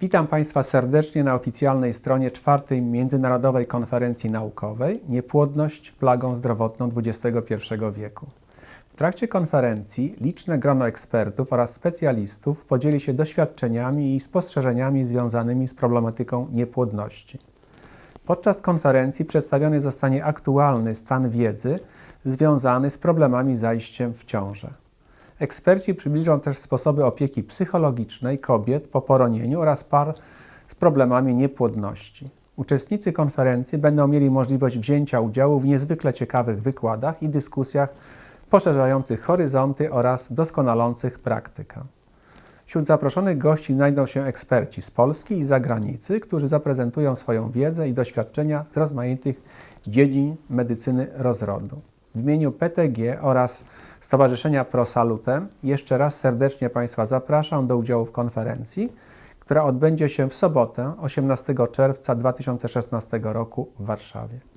Witam Państwa serdecznie na oficjalnej stronie czwartej Międzynarodowej Konferencji Naukowej Niepłodność plagą zdrowotną XXI wieku. W trakcie konferencji liczne grono ekspertów oraz specjalistów podzieli się doświadczeniami i spostrzeżeniami związanymi z problematyką niepłodności. Podczas konferencji przedstawiony zostanie aktualny stan wiedzy związany z problemami zajściem w ciążę. Eksperci przybliżą też sposoby opieki psychologicznej kobiet po poronieniu oraz par z problemami niepłodności. Uczestnicy konferencji będą mieli możliwość wzięcia udziału w niezwykle ciekawych wykładach i dyskusjach poszerzających horyzonty oraz doskonalących praktykę. Wśród zaproszonych gości znajdą się eksperci z Polski i zagranicy, którzy zaprezentują swoją wiedzę i doświadczenia z rozmaitych dziedzin medycyny rozrodu. W imieniu PTG oraz Stowarzyszenia ProSalutem jeszcze raz serdecznie Państwa zapraszam do udziału w konferencji, która odbędzie się w sobotę 18 czerwca 2016 roku w Warszawie.